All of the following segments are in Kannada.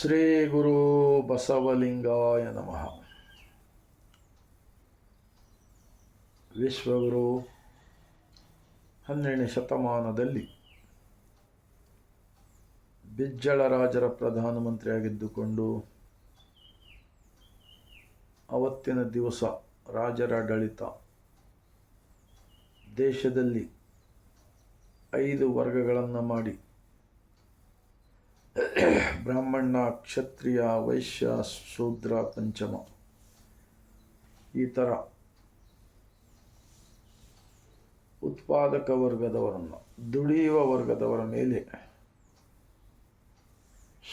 ಶ್ರೀ ಗುರು ಬಸವಲಿಂಗಾಯ ನಮಃ. ವಿಶ್ವಗುರು ಹನ್ನೆರಡನೇ ಶತಮಾನದಲ್ಲಿ ಬಿಜ್ಜಳ ರಾಜರ ಪ್ರಧಾನಮಂತ್ರಿಯಾಗಿದ್ದುಕೊಂಡು ಅವತ್ತಿನ ದಿವಸ ರಾಜರ ಆಡಳಿತ ದೇಶದಲ್ಲಿ ಐದು ವರ್ಗಗಳನ್ನು ಮಾಡಿ ಬ್ರಾಹ್ಮಣ, ಕ್ಷತ್ರಿಯ, ವೈಶ್ಯ, ಶೂದ್ರ, ಪಂಚಮ. ಈ ಥರ ಉತ್ಪಾದಕ ವರ್ಗದವರನ್ನು, ದುಡಿಯುವ ವರ್ಗದವರ ಮೇಲೆ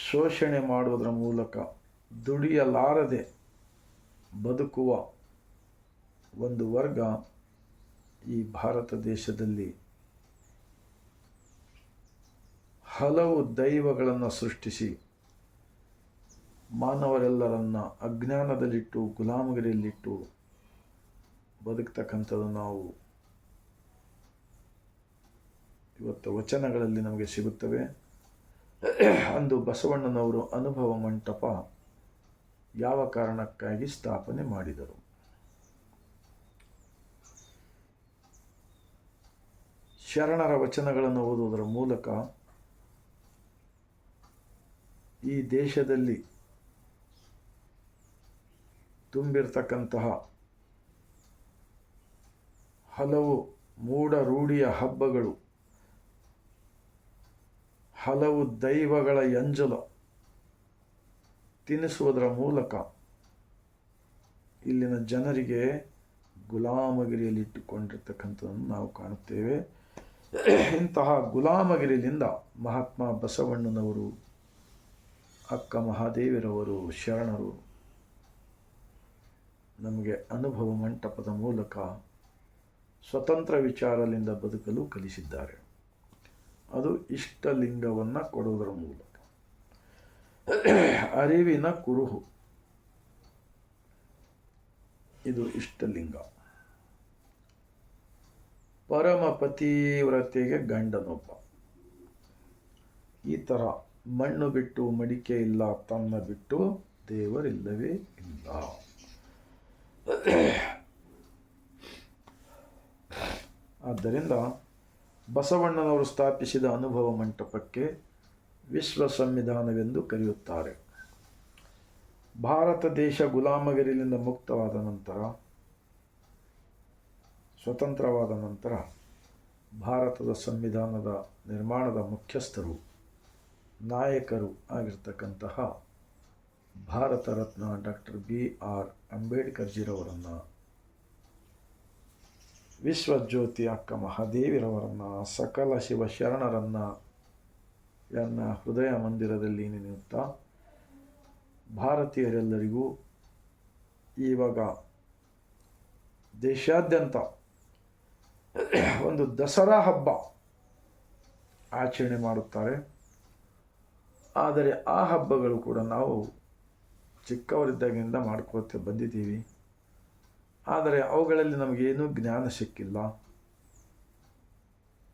ಶೋಷಣೆ ಮಾಡುವುದರ ಮೂಲಕ ದುಡಿಯಲಾರದೆ ಬದುಕುವ ಒಂದು ವರ್ಗ ಈ ಭಾರತ ದೇಶದಲ್ಲಿ ಹಲವು ದೈವಗಳನ್ನು ಸೃಷ್ಟಿಸಿ ಮಾನವರೆಲ್ಲರನ್ನ ಅಜ್ಞಾನದಲ್ಲಿಟ್ಟು, ಗುಲಾಮಗಿರಿಯಲ್ಲಿಟ್ಟು ಬದುಕ್ತಕ್ಕಂಥದ್ದು ನಾವು. ಇವತ್ತು ವಚನಗಳಲ್ಲಿ ನಮಗೆ ಸಿಗುತ್ತವೆ. ಅಂದು ಬಸವಣ್ಣನವರು ಅನುಭವ ಮಂಟಪ ಯಾವ ಕಾರಣಕ್ಕಾಗಿ ಸ್ಥಾಪನೆ ಮಾಡಿದರು? ಶರಣರ ವಚನಗಳನ್ನು ಓದುವುದರ ಮೂಲಕ ಈ ದೇಶದಲ್ಲಿ ತುಂಬಿರ್ತಕ್ಕಂತಹ ಹಲವು ಮೂಢ ರೂಢಿಯ ಹಬ್ಬಗಳು, ಹಲವು ದೈವಗಳ ಎಂಜಲ ತಿನ್ನಿಸುವುದರ ಮೂಲಕ ಇಲ್ಲಿನ ಜನರಿಗೆ ಗುಲಾಮಗಿರಿಯಲ್ಲಿಟ್ಟುಕೊಂಡಿರ್ತಕ್ಕಂಥದ್ದನ್ನು ನಾವು ಕಾಣುತ್ತೇವೆ. ಇಂತಹ ಗುಲಾಮಗಿರಿಯಿಂದ ಮಹಾತ್ಮ ಬಸವಣ್ಣನವರು ಅಕ್ಕ ಮಹಾದೇವಿರವರು, ಶರಣರು, ನಮಗೆ ಅನುಭವ ಮಂಟಪದ ಮೂಲಕ ಸ್ವತಂತ್ರ ವಿಚಾರದಿಂದ ಬದುಕಲು ಕಲಿಸಿದ್ದಾರೆ. ಅದು ಇಷ್ಟಲಿಂಗವನ್ನು ಕೊಡುವುದರ ಮೂಲಕ. ಅರಿವಿನ ಕುರುಹು. ಇದು ಇಷ್ಟಲಿಂಗ. ಪರಮ ಪತಿವ್ರತೆಗೆ ಗಂಡನೊಬ್ಬ. ಈ ಥರ ಮಣ್ಣು ಬಿಟ್ಟು ಮಡಿಕೆ ಇಲ್ಲ ತನ್ನ ಬಿಟ್ಟು ದೇವರಿಲ್ಲವೇ ಇಲ್ಲ. ಆದ್ದರಿಂದ ಬಸವಣ್ಣನವರು ಸ್ಥಾಪಿಸಿದ ಅನುಭವ ಮಂಟಪಕ್ಕೆ ವಿಶ್ವ ಸಂವಿಧಾನವೆಂದು ಕರೆಯುತ್ತಾರೆ. ಭಾರತ ದೇಶ ಗುಲಾಮಗಿರಿಯಿಂದ ಮುಕ್ತವಾದ ನಂತರ, ಸ್ವತಂತ್ರವಾದ ನಂತರ ಭಾರತದ ಸಂವಿಧಾನದ ನಿರ್ಮಾಣದ ಮುಖ್ಯಸ್ಥರು ನಾಯಕರು ಆಗಿರ್ತಕ್ಕಂತಹ Bharat Ratna doctor B R ಅಂಬೇಡ್ಕರ್ಜಿರವರನ್ನು, ವಿಶ್ವಜ್ಯೋತಿ ಅಕ್ಕ ಮಹಾದೇವಿರವರನ್ನು, ಸಕಲ ಶಿವ ಶರಣರನ್ನು ಎನ್ನ ಹೃದಯ ಮಂದಿರದಲ್ಲಿ ನೆನೆಯುತ್ತಾ ಭಾರತೀಯರೆಲ್ಲರಿಗೂ ಇವಾಗ ದೇಶಾದ್ಯಂತ ಒಂದು ದಸರಾ ಹಬ್ಬ ಆಚರಣೆ ಮಾಡುತ್ತಾರೆ. ಆದರೆ ಆ ಹಬ್ಬಗಳು ಕೂಡ ನಾವು ಚಿಕ್ಕವರಿದ್ದಾಗಿಂದ ಮಾಡ್ಕೋತ ಬಂದಿದ್ದೀವಿ. ಆದರೆ ಅವುಗಳಲ್ಲಿ ನಮಗೇನೂ ಜ್ಞಾನ ಸಿಕ್ಕಿಲ್ಲ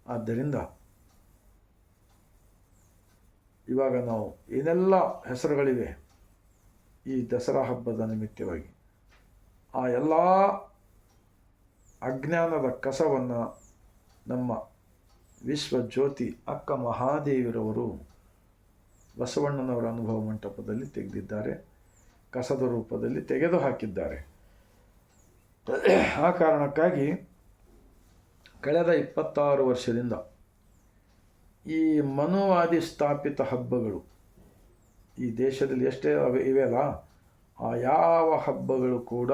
ಆದ್ದರಿಂದ ಇವಾಗ ನಾವು ಏನೆಲ್ಲ ಹೆಸರುಗಳಿವೆ ಈ ದಸರಾ ಹಬ್ಬದ ನಿಮಿತ್ತವಾಗಿ ಆ ಎಲ್ಲ ಅಜ್ಞಾನದ ಕಸವನ್ನು ನಮ್ಮ ವಿಶ್ವಜ್ಯೋತಿ ಅಕ್ಕ ಮಹಾದೇವಿರವರು ಬಸವಣ್ಣನವರ ಅನುಭವ ಮಂಟಪದಲ್ಲಿ ತೆಗೆದಿದ್ದಾರೆ. ಕಸದ ರೂಪದಲ್ಲಿ ತೆಗೆದು ಹಾಕಿದ್ದಾರೆ. ಆ ಕಾರಣಕ್ಕಾಗಿ ಕಳೆದ ಇಪ್ಪತ್ತಾರು ವರ್ಷದಿಂದ ಈ ಮನುವಾದಿ ಸ್ಥಾಪಿತ ಹಬ್ಬಗಳು ಈ ದೇಶದಲ್ಲಿ ಎಷ್ಟೇ ಅವೆ ಇವೆಯಲ್ಲ ಆ ಯಾವ ಹಬ್ಬಗಳು ಕೂಡ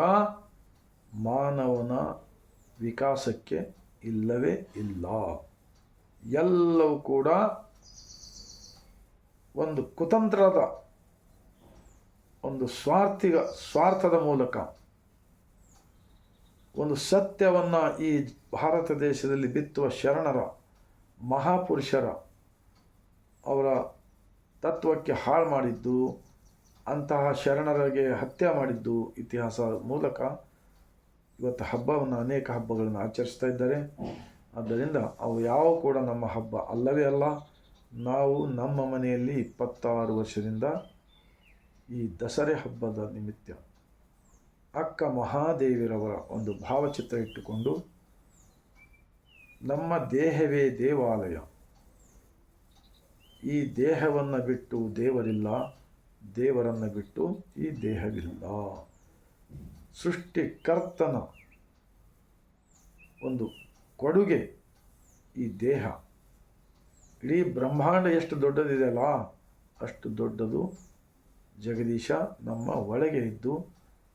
ಮಾನವನ ವಿಕಾಸಕ್ಕೆ ಇಲ್ಲವೇ ಇಲ್ಲ. ಎಲ್ಲವೂ ಕೂಡ ಒಂದು ಕುತಂತ್ರದ, ಒಂದು ಸ್ವಾರ್ಥಿಗ, ಸ್ವಾರ್ಥದ ಮೂಲಕ, ಒಂದು ಸತ್ಯವನ್ನು ಈ ಭಾರತ ದೇಶದಲ್ಲಿ ಬಿತ್ತುವ ಶರಣರ, ಮಹಾಪುರುಷರ ಅವರ ತತ್ವಕ್ಕೆ ಹಾಳು ಮಾಡಿದ್ದು, ಅಂತಹ ಶರಣರಿಗೆ ಹತ್ಯೆ ಮಾಡಿದ್ದು ಇತಿಹಾಸ ಮೂಲಕ ಇವತ್ತು ಹಬ್ಬವನ್ನು, ಅನೇಕ ಹಬ್ಬಗಳನ್ನು ಆಚರಿಸ್ತಾ ಇದ್ದಾರೆ. ಆದ್ದರಿಂದ ಅವು ಯಾವ ಕೂಡ ನಮ್ಮ ಹಬ್ಬ ಅಲ್ಲವೇ ಅಲ್ಲ. ನಾವು ನಮ್ಮ ಮನೆಯಲ್ಲಿ ಇಪ್ಪತ್ತಾರು ವರ್ಷದಿಂದ ಈ ದಸರೆ ಹಬ್ಬದ ನಿಮಿತ್ತ ಅಕ್ಕ ಮಹಾದೇವಿರವರ ಒಂದು ಭಾವಚಿತ್ರ ಇಟ್ಟುಕೊಂಡು ನಮ್ಮ ದೇಹವೇ ದೇವಾಲಯ. ಈ ದೇಹವನ್ನು ಬಿಟ್ಟು ದೇವರಿಲ್ಲ, ದೇವರನ್ನು ಬಿಟ್ಟು ಈ ದೇಹವಿಲ್ಲ. ಸೃಷ್ಟಿಕರ್ತನ ಒಂದು ಕೊಡುಗೆ ಈ ದೇಹ. ಇಡೀ ಬ್ರಹ್ಮಾಂಡ ಎಷ್ಟು ದೊಡ್ಡದಿದೆಯಲ್ಲ, ಅಷ್ಟು ದೊಡ್ಡದು. ಜಗದೀಶ ನಮ್ಮ ಒಳಗೆ ಇದ್ದು,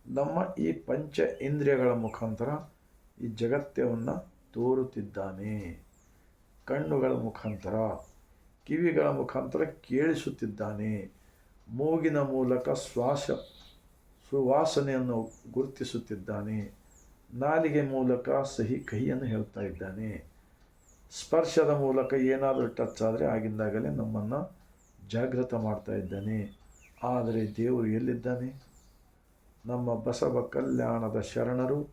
ನಮ್ಮ ಈ ಪಂಚ ಇಂದ್ರಿಯಗಳ ಮುಖಾಂತರ ಈ ಜಗತ್ತವನ್ನು ತೋರುತ್ತಿದ್ದಾನೆ. ಕಣ್ಣುಗಳ ಮುಖಾಂತರ, ಕಿವಿಗಳ ಮುಖಾಂತರ ಕೇಳಿಸುತ್ತಿದ್ದಾನೆ. ಮೂಗಿನ ಮೂಲಕ ಶ್ವಾಸ, ಸುವಾಸನೆಯನ್ನು ಗುರುತಿಸುತ್ತಿದ್ದಾನೆ. ನಾಲಿಗೆ ಮೂಲಕ ಸಹಿ ಕಹಿಯನ್ನು ಹೇಳ್ತಾ ಇದ್ದಾನೆ. ಸ್ಪರ್ಶದ ಮೂಲಕ ಏನಾದರೂ ಟಚ್ ಆದರೆ ಆಗಿಂದಾಗಲೇ ನಮ್ಮನ್ನು ಜಾಗೃತ ಮಾಡ್ತಾ ಇದ್ದಾನೆ. ಆದರೆ ದೇವರು ಎಲ್ಲಿದ್ದಾನೆ? ನಮ್ಮ ಬಸವ ಕಲ್ಯಾಣದ ಶರಣರು,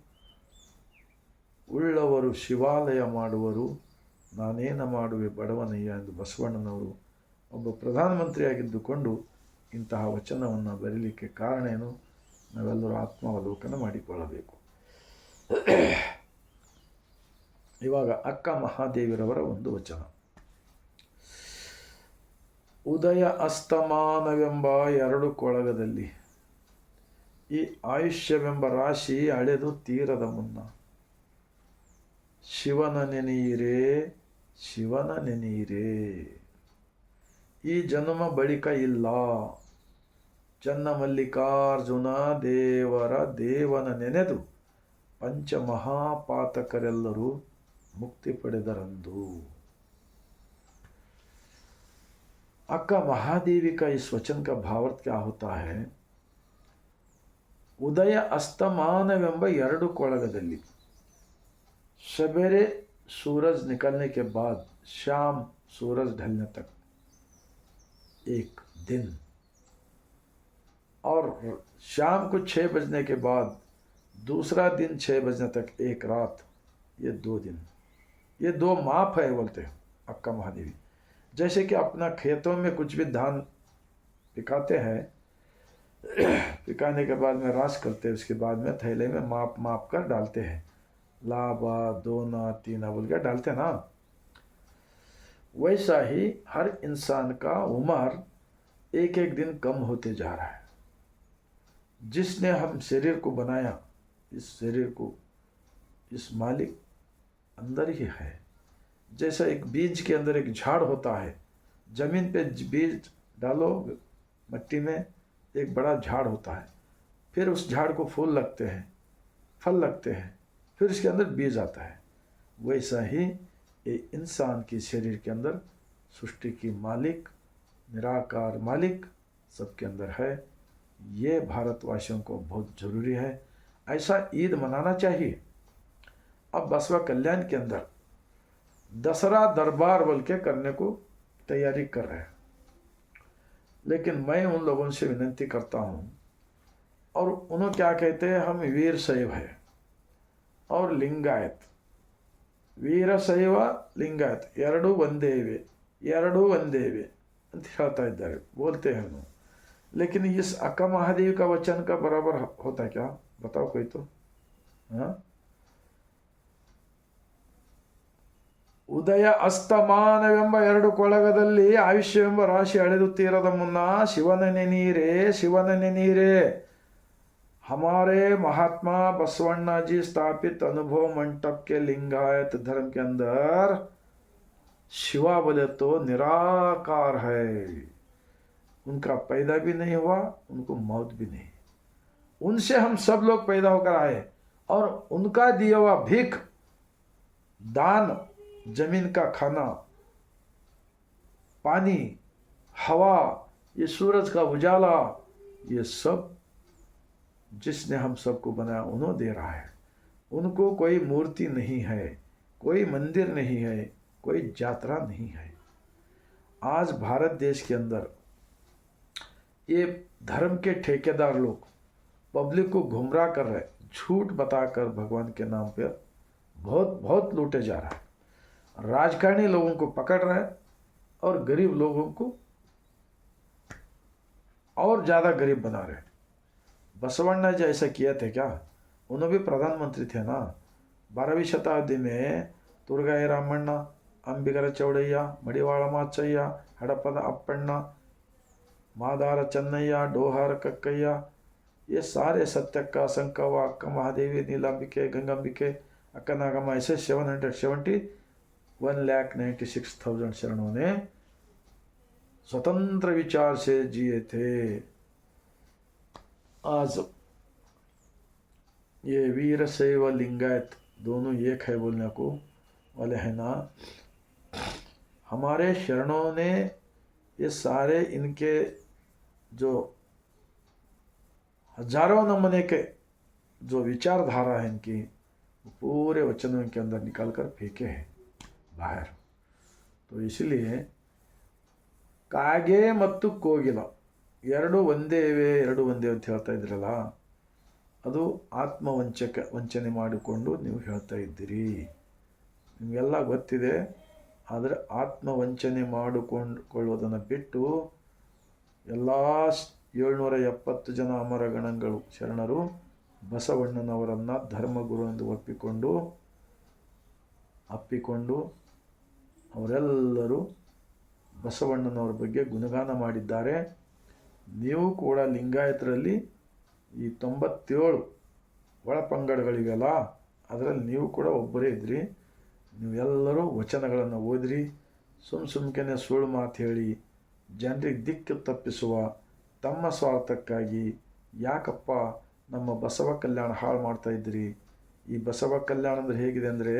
ಉಳ್ಳವರು ಶಿವಾಲಯ ಮಾಡುವರು. ನಾನೇನ ಮಾಡುವೆ ಬಡವನಯ್ಯ ಎಂದು ಬಸವಣ್ಣನವರು ಒಬ್ಬ ಪ್ರಧಾನಮಂತ್ರಿಯಾಗಿದ್ದುಕೊಂಡು ಇಂತಹ ವಚನವನ್ನು ಬರೀಲಿಕ್ಕೆ ಕಾರಣ ಏನು? ನಾವೆಲ್ಲರೂ ಆತ್ಮಾವಲೋಕನ ಮಾಡಿಕೊಳ್ಳಬೇಕು. ಇವಾಗ ಅಕ್ಕ ಮಹಾದೇವಿರವರ ಒಂದು ವಚನ. ಉದಯ ಅಸ್ತಮಾನವೆಂಬ ಎರಡು ಕೊಳಗದಲ್ಲಿ ಈ ಆಯುಷ್ಯವೆಂಬ ರಾಶಿ ಅಳೆದು ತೀರದ ಮುನ್ನ. ಶಿವನ ನೆನೆಯಿರೇ ಶಿವನ ನೆನೆಯಿರೇ. ಈ ಜನ್ಮ ಬಳಿಕ ಇಲ್ಲ. ಚನ್ನ ಮಲ್ಲಿಕಾರ್ಜುನ ದೇವರ ದೇವನ ನೆನೆದು ಪಂಚಮಹಾಪಾತಕರೆಲ್ಲರೂ ಮುಕ್ತಿ ಪಡೆದರಂದು. अक्का महादेवी का इस वचन का भावार्थ क्या होता है ಉದಯ ಅಸ್ತಮಾನವೆಂಬ ಎರಡು ಕೊಳಗದಲ್ಲಿ. सवेरे सूरज निकलने के बाद शाम सूरज ढलने तक एक दिन और शाम को छः बजने के बाद दूसरा दिन छः बजने तक एक रात ये दो दिन ये दो माप है, बोलते अक्का महादेवी। जैसे कि अपना खेतों में कुछ भी धान पिकाते हैं, पिकाने के बाद में रास करते हैं, उसके बाद में थैले में माप माप कर डालते हैं। लाबा दोना तीना बोल के डालते ना। वैसा ही हर इंसान का उम्र एक एक दिन कम होते जा रहा है। जिसने हम शरीर को बनाया, इस शरीर को, इस मालिक अंदर ही है। जैसा एक बीज के अंदर एक झाड़ होता है, ज़मीन पे बीज डालो, मिट्टी में एक बड़ा झाड़ होता है। फिर उस झाड़ को फूल लगते हैं, फल लगते हैं, फिर उसके अंदर बीज आता है। वैसा ही ये इंसान की शरीर के अंदर सृष्टि की मालिक, निराकार मालिक सबके अंदर है। ये भारतवासियों को बहुत ज़रूरी है। ऐसा ईद मनाना चाहिए। अब बसवा कल्याण के अंदर दसरा दरबार बोल के करने को तैयारी कर रहे हैं लेकिन मैं उन लोगों से विनती करता हूँ और उन्होंने क्या कहते हैं हम वीर शैव है और लिंगायत ವೀರಶೈವ ಲಿಂಗಾಯತ್ ಎರಡೂ ಒಂದೇ ಇವೆ ಎರಡೂ ಒಂದೇ ಇವೆ ಅಂತ ಹೇಳ್ತಾ ಇದ್ದಾರೆ बोलते हैं हम लेकिन इस अक्का महादेव का वचन का बराबर होता है क्या बताओ कोई तो हाँ ಉದಯ ಅಸ್ತಮಾನವೆಂಬ ಎರಡು ಕೊಳಗದಲ್ಲಿ ಆಯುಷ್ಯವೆಂಬ ರಾಶಿ ಅಳೆದು ತೀರದ ಮುನ್ನ ಶಿವನ ನೆನೀರೇ ಶಿವನ ನೆನೀರೇ हमारे महात्मा बसवन्ना जी स्थापित अनुभव मंडप के लिंगायत धर्म के अंदर शिवा बोले तो निराकार है उनका पैदा भी नहीं हुआ उनको मौत भी नहीं उनसे हम सब लोग पैदा होकर आए और उनका दिया हुआ भीख दान ज़मीन का खाना, पानी, हवा, ये सूरज का उजाला, ये सब जिसने हम सबको बनाया उन्होंने दे रहा है। उनको कोई मूर्ति नहीं है, कोई मंदिर नहीं है, कोई यात्रा नहीं है। आज भारत देश के अंदर ये धर्म के ठेकेदार लोग पब्लिक को गुमराह कर रहे, झूठ बताकर भगवान के नाम पर बहुत बहुत लूटे जा रहा है। राजकारणी लोगों को पकड़ रहा है और गरीब लोगों को और ज़्यादा गरीब बना रहे बसवण्णा जी ऐसा किया थे क्या? उन्होंने भी प्रधानमंत्री थे ना? बारहवीं शताब्दी में दुर्गा रामण्णा अंबिकर चौड़ैया मड़ीवाड़ा माचय्या हड़पद अप्पण्णा, मादार चन्नय्या डोहार कक्कैया, ये सारे सत्यक्का संकवा अक्क महादेवी नीलांबिके गंगाम्बिके अक्का नागम्मा ऐसे seven hundred seventy one lakh ninety six thousand शरणों ने स्वतंत्र विचार से जिए थे आज ये वीर शैव लिंगायत दोनों एक है बोलने को वाले है ना हमारे शरणों ने ये सारे इनके जो हज़ारों नमूने के जो विचारधारा है इनकी पूरे वचनों के अंदर निकाल कर फेंके हैं बाहर तो इसलिए ಕಾಗೆ ಮತ್ತು ಕೋಗಿಲ ಎರಡು ಒಂದೇ ಇವೆ ಎರಡು ಒಂದೇ ಅಂತ ಹೇಳ್ತಾ ಇದ್ರಲ್ಲ ಅದು ಆತ್ಮವಂಚಕ ವಂಚನೆ ಮಾಡಿಕೊಂಡು ನೀವು ಹೇಳ್ತಾ ಇದ್ದೀರಿ ನಿಮಗೆಲ್ಲ ಗೊತ್ತಿದೆ ಆದರೆ ಆತ್ಮವಂಚನೆ ಮಾಡಿಕೊಂಡ್ಕೊಳ್ಳೋದನ್ನು ಬಿಟ್ಟು ಎಲ್ಲ ಏಳ್ನೂರ ಎಪ್ಪತ್ತು ಜನ ಅಮರಗಣಗಳು ಶರಣರು ಬಸವಣ್ಣನವರನ್ನು ಧರ್ಮಗುರು ಎಂದು ಒಪ್ಪಿಕೊಂಡು ಅಪ್ಪಿಕೊಂಡು ಅವರೆಲ್ಲರೂ ಬಸವಣ್ಣನವ್ರ ಬಗ್ಗೆ ಗುಣಗಾನ ಮಾಡಿದ್ದಾರೆ. ನೀವು ಕೂಡ ಲಿಂಗಾಯತರಲ್ಲಿ ಈ ತೊಂಬತ್ತೇಳು ಒಳಪಂಗಡಗಳಿವೆಲ್ಲ, ಅದರಲ್ಲಿ ನೀವು ಕೂಡ ಒಬ್ಬರೇ ಇದ್ರಿ. ನೀವೆಲ್ಲರೂ ವಚನಗಳನ್ನು ಓದಿರಿ, ಸುಮ್ ಸುಮ್ಕೆನೆ ಸುಳ್ಳು ಮಾತು ಹೇಳಿ, ಜನರಿಗೆ ದಿಕ್ಕು ತಪ್ಪಿಸುವ, ತಮ್ಮ ಸ್ವಾರ್ಥಕ್ಕಾಗಿ ಯಾಕಪ್ಪ ನಮ್ಮ ಬಸವ ಕಲ್ಯಾಣ ಹಾಳು ಮಾಡ್ತಾ ಇದ್ದೀರಿ? ಈ ಬಸವ ಕಲ್ಯಾಣ ಅಂದರೆ ಹೇಗಿದೆ ಅಂದರೆ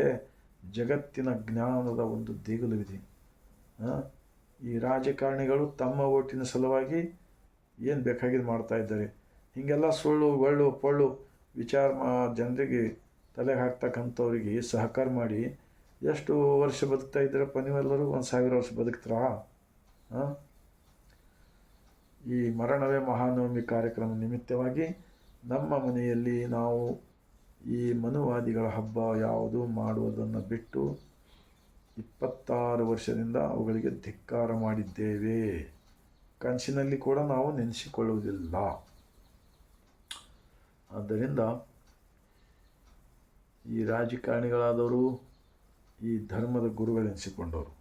ಜಗತ್ತಿನ ಜ್ಞಾನದ ಒಂದು ದೇಗುಲವಿದೆ. ಈ ರಾಜಕಾರಣಿಗಳು ತಮ್ಮ ಓಟಿನ ಸಲುವಾಗಿ ಏನು ಬೇಕಾಗಿದ್ದು ಮಾಡ್ತಾ ಇದ್ದಾರೆ. ಹೀಗೆಲ್ಲ ಸುಳ್ಳು ಒಳ್ಳು ಪೊಳ್ಳು ವಿಚಾರ ಜನರಿಗೆ ತಲೆಗೆ ಹಾಕ್ತಕ್ಕಂಥವ್ರಿಗೆ ಸಹಕಾರ ಮಾಡಿ ಎಷ್ಟು ವರ್ಷ ಬದುಕ್ತಾ ಇದ್ದೀರಪ್ಪ ನೀವೆಲ್ಲರೂ? ಒಂದು ಸಾವಿರ ವರ್ಷ ಬದುಕ್ತೀರಾ? ಈ ಮರಣವೇ ಮಹಾನವಮಿ ಕಾರ್ಯಕ್ರಮ ನಿಮಿತ್ತವಾಗಿ ನಮ್ಮ ಮನೆಯಲ್ಲಿ ನಾವು ಈ ಮನುವಾದಿಗಳ ಹಬ್ಬ ಯಾವುದು ಮಾಡುವುದನ್ನು ಬಿಟ್ಟು ಇಪ್ಪತ್ತಾರು ವರ್ಷದಿಂದ ಅವುಗಳಿಗೆ ಧಿಕ್ಕಾರ ಮಾಡಿದ್ದೇವೆ. ಕನಸಿನಲ್ಲಿ ಕೂಡ ನಾವು ನೆನೆಸಿಕೊಳ್ಳುವುದಿಲ್ಲ. ಆದ್ದರಿಂದ ಈ ರಾಜಕಾರಣಿಗಳಾದವರು, ಈ ಧರ್ಮದ ಗುರುಗಳೆನಿಸಿಕೊಂಡವರು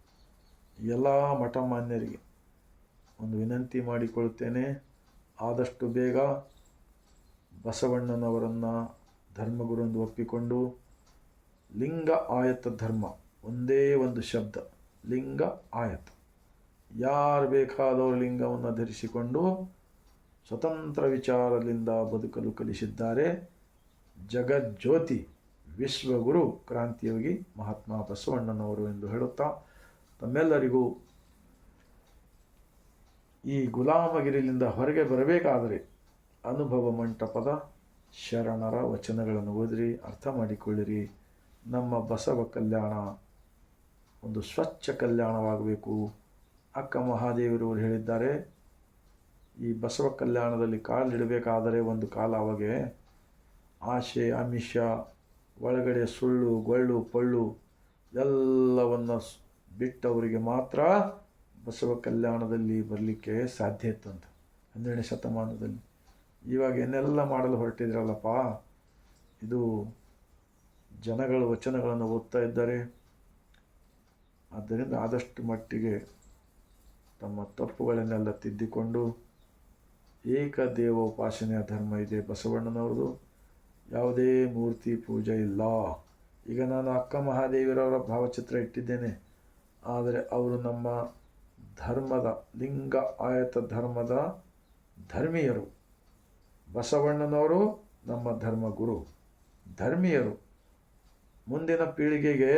ಎಲ್ಲ ಮಠ ಮಾನ್ಯರಿಗೆ ಒಂದು ವಿನಂತಿ ಮಾಡಿಕೊಳ್ಳುತ್ತೇನೆ. ಆದಷ್ಟು ಬೇಗ ಬಸವಣ್ಣನವರನ್ನು ಧರ್ಮಗುರು ಎಂದು ಒಪ್ಪಿಕೊಂಡು ಲಿಂಗ ಆಯತ ಧರ್ಮ, ಒಂದೇ ಒಂದು ಶಬ್ದ, ಲಿಂಗ ಆಯತ. ಯಾರು ಬೇಕಾದವರು ಲಿಂಗವನ್ನು ಧರಿಸಿಕೊಂಡು ಸ್ವತಂತ್ರ ವಿಚಾರದಿಂದ ಬದುಕಲು ಕಲಿಸಿದ್ದಾರೆ. ಜಗಜ್ಯೋತಿ ವಿಶ್ವಗುರು ಕ್ರಾಂತಿಯೋಗಿ ಮಹಾತ್ಮ ಬಸವಣ್ಣನವರು ಎಂದು ಹೇಳುತ್ತಾ ತಮ್ಮೆಲ್ಲರಿಗೂ ಈ ಗುಲಾಮಗಿರಿಯಿಂದ ಹೊರಗೆ ಬರಬೇಕಾದರೆ ಅನುಭವ ಮಂಟಪದ ಶರಣರ ವಚನಗಳನ್ನು ಓದಿರಿ, ಅರ್ಥ ಮಾಡಿಕೊಳ್ಳಿರಿ. ನಮ್ಮ ಬಸವ ಕಲ್ಯಾಣ ಒಂದು ಸ್ವಚ್ಛ ಕಲ್ಯಾಣವಾಗಬೇಕು. ಅಕ್ಕ ಮಹಾದೇವರವರು ಹೇಳಿದ್ದಾರೆ, ಈ ಬಸವ ಕಲ್ಯಾಣದಲ್ಲಿ ಕಾಲಿಡಬೇಕಾದರೆ ಒಂದು ಕಾಲ ಅವಾಗೆ ಆಶೆ ಆಮಿಷ ಒಳಗಡೆ ಸುಳ್ಳು, ಗೊಳ್ಳು, ಪಳ್ಳು ಎಲ್ಲವನ್ನು ಬಿಟ್ಟವರಿಗೆ ಮಾತ್ರ ಬಸವ ಕಲ್ಯಾಣದಲ್ಲಿ ಬರಲಿಕ್ಕೆ ಸಾಧ್ಯ ಇತ್ತಂತ. ಹನ್ನೆರಡನೇ ಶತಮಾನದಲ್ಲಿ. ಇವಾಗ ಏನೆಲ್ಲ ಮಾಡಲು ಹೊರಟಿದ್ರಲ್ಲಪ್ಪ? ಇದು ಜನಗಳ ವಚನಗಳನ್ನು ಓದ್ತಾ ಇದ್ದಾರೆ. ಆದ್ದರಿಂದ ಆದಷ್ಟು ಮಟ್ಟಿಗೆ ತಮ್ಮ ತಪ್ಪುಗಳನ್ನೆಲ್ಲ ತಿದ್ದಿಕೊಂಡು ಏಕದೇವೋಪಾಸನೆಯ ಧರ್ಮ ಇದೆ ಬಸವಣ್ಣನವ್ರದ್ದು ಯಾವುದೇ ಮೂರ್ತಿ ಪೂಜೆ ಇಲ್ಲ. ಈಗ ನಾನು ಅಕ್ಕ ಮಹಾದೇವಿರವರ ಭಾವಚಿತ್ರ ಇಟ್ಟಿದ್ದೇನೆ. ಆದರೆ ಅವರು ನಮ್ಮ ಧರ್ಮದ, ಲಿಂಗ ಆಯತ ಧರ್ಮದ ಧರ್ಮೀಯರು. ಬಸವಣ್ಣನವರು ನಮ್ಮ ಧರ್ಮಗುರು ಧರ್ಮೀಯರು. ಮುಂದಿನ ಪೀಳಿಗೆಗೆ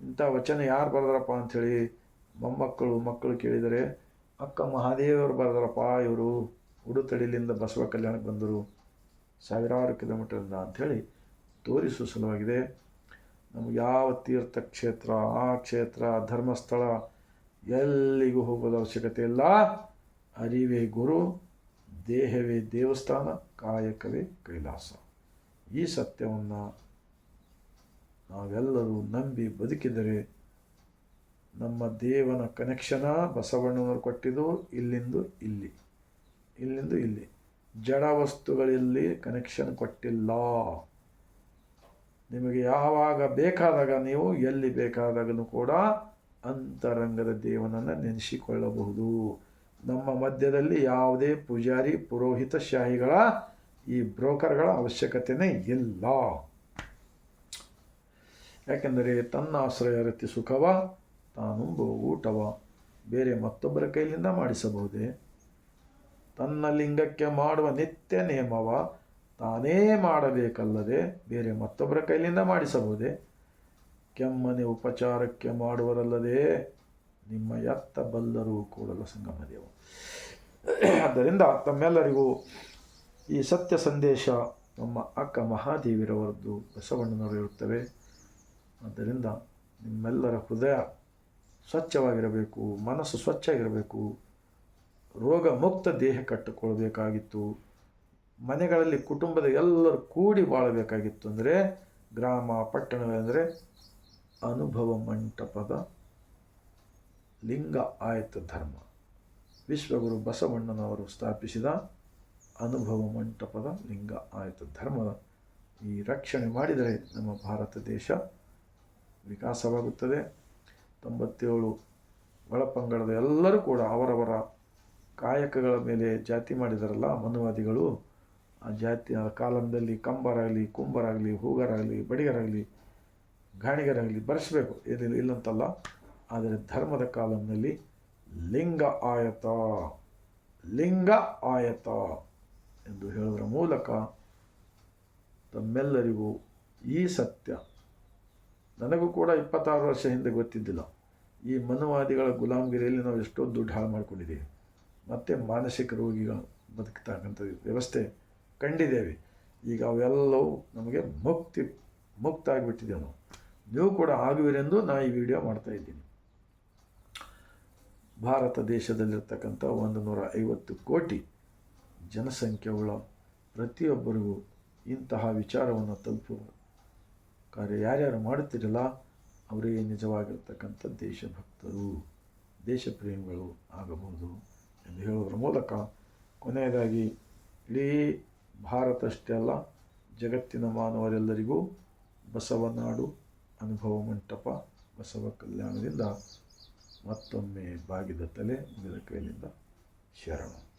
ಇಂಥ ವಚನ ಯಾರು ಬರೆದ್ರಪ್ಪ ಅಂಥೇಳಿ ಮೊಮ್ಮಕ್ಕಳು, ಮಕ್ಕಳು ಕೇಳಿದರೆ, ಅಕ್ಕ ಮಹಾದೇವರು ಬರೆದ್ರಪ್ಪ ಇವರು ಉಡುತಡಿಲಿಂದ ಬಸವ ಕಲ್ಯಾಣಕ್ಕೆ ಬಂದರು, ಸಾವಿರಾರು ಕಿಲೋಮೀಟರಿಂದ ಅಂಥೇಳಿ ತೋರಿಸುವ ಸಲುವಾಗಿದೆ. ನಮ್ಗೆ ಯಾವ ತೀರ್ಥ ಕ್ಷೇತ್ರ, ಆ ಕ್ಷೇತ್ರ, ಧರ್ಮಸ್ಥಳ, ಎಲ್ಲಿಗೂ ಹೋಗೋದು ಅವಶ್ಯಕತೆ ಇಲ್ಲ. ಅರಿವೇ ಗುರು. ದೇಹವೇ ದೇವಸ್ಥಾನ, ಕಾಯಕವೇ ಕೈಲಾಸ. ಈ ಸತ್ಯವನ್ನು ನಾವೆಲ್ಲರೂ ನಂಬಿ ಬದುಕಿದರೆ ನಮ್ಮ ದೇವನ ಕನೆಕ್ಷನ ಬಸವಣ್ಣನವರು ಕೊಟ್ಟಿದ್ದು ಇಲ್ಲಿಂದು ಇಲ್ಲಿ. ಇಲ್ಲಿಂದ ಇಲ್ಲಿ. ಜಡ ವಸ್ತುಗಳಲ್ಲಿ ಕನೆಕ್ಷನ್ ಕೊಟ್ಟಿಲ್ಲ. ನಿಮಗೆ ಯಾವಾಗ ಬೇಕಾದಾಗ ನೀವು ಎಲ್ಲಿ ಬೇಕಾದಾಗಲೂ ಕೂಡ ಅಂತರಂಗದ ದೇವನನ್ನು ನೆನೆಸಿಕೊಳ್ಳಬಹುದು. ನಮ್ಮ ಮಧ್ಯದಲ್ಲಿ ಯಾವುದೇ ಪೂಜಾರಿ, ಪುರೋಹಿತ, ಶಾಹಿಗಳ ಈ ಬ್ರೋಕರ್ಗಳ ಅವಶ್ಯಕತೆನೇ ಇಲ್ಲ. ಯಾಕೆಂದರೆ ತನ್ನ ಆಶ್ರಯ ರತಿ ಸುಖವ ತಾನುಂಬು ಊಟವ ಬೇರೆ ಮತ್ತೊಬ್ಬರ ಕೈಲಿಂದ ಮಾಡಿಸಬಹುದೇ? ತನ್ನ ಲಿಂಗಕ್ಕೆ ಮಾಡುವ ನಿತ್ಯ ನೇಮವ ತಾನೇ ಮಾಡಬೇಕಲ್ಲದೆ ಬೇರೆ ಮತ್ತೊಬ್ಬರ ಕೈಲಿಂದ ಮಾಡಿಸಬಹುದೇ? ಕೆಮ್ಮನೆ ಉಪಚಾರಕ್ಕೆ ಮಾಡುವರಲ್ಲದೆ ನಿಮ್ಮ ಎತ್ತ ಬಲ್ಲರು ಕೂಡಲ ಸಂಗಮ ದೇವ ಆದ್ದರಿಂದ ತಮ್ಮೆಲ್ಲರಿಗೂ ಈ ಸತ್ಯ ಸಂದೇಶ ನಮ್ಮ ಅಕ್ಕ ಮಹಾದೇವಿರವರದ್ದು ಬಸವಣ್ಣನವರು ಇರುತ್ತವೆ ಆದ್ದರಿಂದ ನಿಮ್ಮೆಲ್ಲರ ಹೃದಯ ಸ್ವಚ್ಛವಾಗಿರಬೇಕು, ಮನಸ್ಸು ಸ್ವಚ್ಛವಾಗಿರಬೇಕು. ರೋಗ ಮುಕ್ತ ದೇಹ ಕಟ್ಟಿಕೊಳ್ಬೇಕಾಗಿತ್ತು ಮನೆಗಳಲ್ಲಿ ಕುಟುಂಬದ ಎಲ್ಲರೂ ಕೂಡಿ ಬಾಳಬೇಕಾಗಿತ್ತು ಅಂದರೆ ಗ್ರಾಮ ಪಟ್ಟಣಗಳೆಂದರೆ ಅನುಭವ ಮಂಟಪದ ಲಿಂಗ ಆಯತ ಧರ್ಮ. ವಿಶ್ವಗುರು ಬಸವಣ್ಣನವರು ಸ್ಥಾಪಿಸಿದ ಅನುಭವ ಮಂಟಪದ ಲಿಂಗ ಆಯತ ಧರ್ಮದ ಈ ರಕ್ಷಣೆ ಮಾಡಿದರೆ ನಮ್ಮ ಭಾರತ ದೇಶ ವಿಕಾಸವಾಗುತ್ತದೆ. ತೊಂಬತ್ತೇಳು ಒಳಪಂಗಡದ ಎಲ್ಲರೂ ಕೂಡ ಅವರವರ ಕಾಯಕಗಳ ಮೇಲೆ ಜಾತಿ ಮಾಡಿದಾರಲ್ಲ ಮನುವಾದಿಗಳು, ಆ ಜಾತಿ ಆ ಕಾಲಂದಲ್ಲಿ ಕಂಬರಾಗಲಿ, ಕುಂಬರಾಗಲಿ, ಹೂಗರಾಗಲಿ, ಬಡಿಗರಾಗಲಿ, ಗಾಣಿಗರಾಗಲಿ, ಬರೆಸಬೇಕು. ಏನಿಲ್ಲ ಇಲ್ಲಂತಲ್ಲ ಆದರೆ ಧರ್ಮದ ಕಾಲಂನಲ್ಲಿ ಲಿಂಗ ಆಯತ ಲಿಂಗ ಆಯತ ಎಂದು ಹೇಳುವುದರ ಮೂಲಕ ತಮ್ಮೆಲ್ಲರಿಗೂ ಈ ಸತ್ಯ. ನನಗೂ ಕೂಡ ಇಪ್ಪತ್ತಾರು ವರ್ಷ ಹಿಂದೆ ಗೊತ್ತಿದ್ದಿಲ್ಲ. ಈ ಮನುವಾದಿಗಳ ಗುಲಾಮಗಿರಿಯಲ್ಲಿ ನಾವು ಎಷ್ಟೋ ದುಡ್ಡು ಹಾಳು ಮಾಡ್ಕೊಂಡಿದ್ದೀವಿ. ಮತ್ತು ಮಾನಸಿಕ ರೋಗಿಗಳು ಬದುಕ್ತಕ್ಕಂಥ ವ್ಯವಸ್ಥೆ ಕಂಡಿದ್ದೇವೆ. ಈಗ ಅವೆಲ್ಲವೂ ನಮಗೆ ಮುಕ್ತಿ ಮುಕ್ತ ಆಗಿಬಿಟ್ಟಿದ್ದೇವೆ ನಾವು. ನೀವು ಕೂಡ ಆಗುವಿರೆಂದು ನಾನು ಈ ವಿಡಿಯೋ ಮಾಡ್ತಾ ಇದ್ದೀನಿ. ಭಾರತ ದೇಶದಲ್ಲಿರ್ತಕ್ಕಂಥ ಒಂದು ನೂರ ಐವತ್ತು ಕೋಟಿ ಜನಸಂಖ್ಯೆಯುಳ್ಳ ಪ್ರತಿಯೊಬ್ಬರಿಗೂ ಇಂತಹ ವಿಚಾರವನ್ನು ತಲುಪುವ ಕಾರ್ಯ ಯಾರ್ಯಾರು ಮಾಡುತ್ತಿರಲ್ಲ, ಅವರೇ ನಿಜವಾಗಿರ್ತಕ್ಕಂಥ ದೇಶಭಕ್ತರು, ದೇಶಪ್ರೇಮಿಗಳು ಆಗಬಹುದು ಎಂದು ಹೇಳುವುದರ ಮೂಲಕ ಕೊನೆಯದಾಗಿ ಇಡೀ ಭಾರತ ಅಷ್ಟೇ ಅಲ್ಲ, ಜಗತ್ತಿನ ಮಾನವರೆಲ್ಲರಿಗೂ ಬಸವನಾಡು ಅನುಭವ ಮಂಟಪ, ಬಸವ ಕಲ್ಯಾಣದಿಂದ ಮತ್ತೊಮ್ಮೆ ಬಾಗಿದ ತಲೆ ಮುಗಿದ ಕೈಲಿಂದ ಶರಣು.